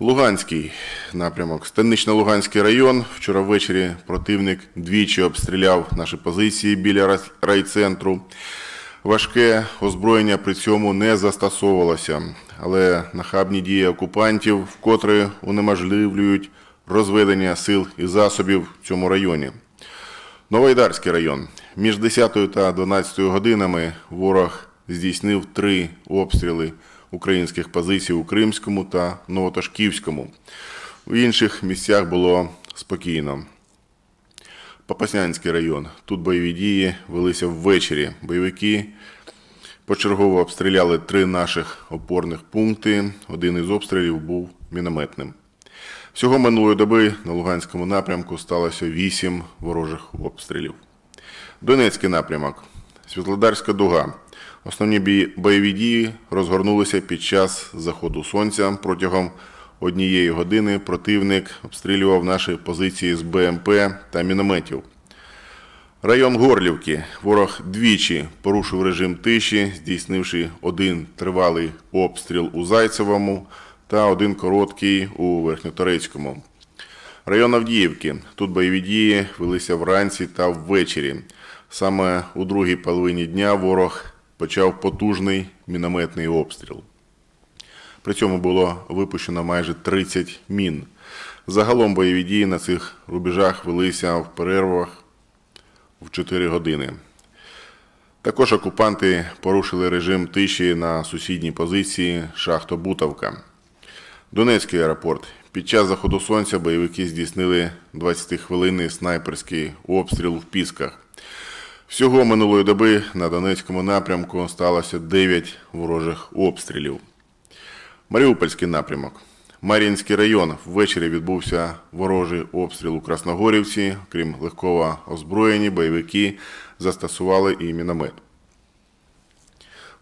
Луганський напрямок. Станично-Луганський район. Вчора ввечері противник двічі обстріляв наші позиції біля рай- райцентру. Важке озброєння при цьому не застосовувалося, але нахабні дії окупантів вкотре унеможливлюють розведення сил і засобів в цьому районі. Новоайдарський район. Між 10 та 12 годинами ворог здійснив три обстріли українських позицій у Кримському та Новотошківському. В інших місцях було спокійно. Попаснянський район. Тут бойові дії велися ввечері. Бойовики почергово обстріляли три наших опорних пункти. Один із обстрілів був мінометним. Всього минулої доби на Луганському напрямку сталося вісім ворожих обстрілів. Донецький напрямок, Світлодарська дуга. Основні бойові дії розгорнулися під час заходу сонця. Протягом однієї години противник обстрілював наші позиції з БМП та мінометів. Район Горлівки. Ворог двічі порушив режим тиші, здійснивши один тривалий обстріл у Зайцевому та один короткий у Верхньоторецькому. Район Авдіївки. Тут бойові дії велися вранці та ввечері. Саме у другій половині дня ворог почав потужний мінометний обстріл. При цьому було випущено майже 30 мін. Загалом бойові дії на цих рубежах велися в перервах в 4 години. Також окупанти порушили режим тиші на сусідній позиції Шахто-Бутовка. Донецький аеропорт. Під час заходу сонця бойовики здійснили 20-хвилинний снайперський обстріл в Пісках. Всього минулої доби на Донецькому напрямку сталося 9 ворожих обстрілів. Маріупольський напрямок. Мар'їнський район. Ввечері відбувся ворожий обстріл у Красногорівці. Крім легкого озброєння, бойовики застосували і міномет.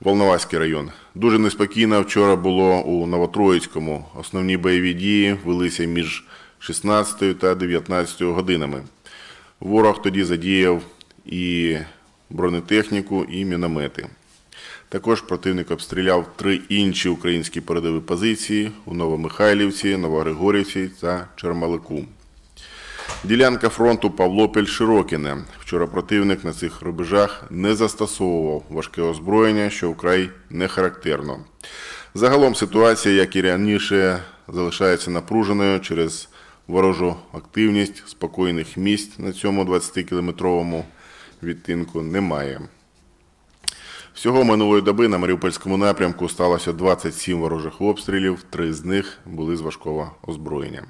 Волноваський район. Дуже неспокійно вчора було у Новотроїцькому. Основні бойові дії велися між 16 та 19 годинами. Ворог тоді задіяв і бронетехніку, і міномети. Також противник обстріляв три інші українські передові позиції у Новомихайлівці, Новогригорівці та Чермалику. Ділянка фронту Павлопіль-Широкіне. Вчора противник на цих рубежах не застосовував важке озброєння, що вкрай не характерно. Загалом ситуація, як і раніше, залишається напруженою через ворожу активність спокійних місць на цьому 20-кілометровому відтинку немає. Всього минулої доби на Маріупольському напрямку сталося 27 ворожих обстрілів, три з них були з важкого озброєння.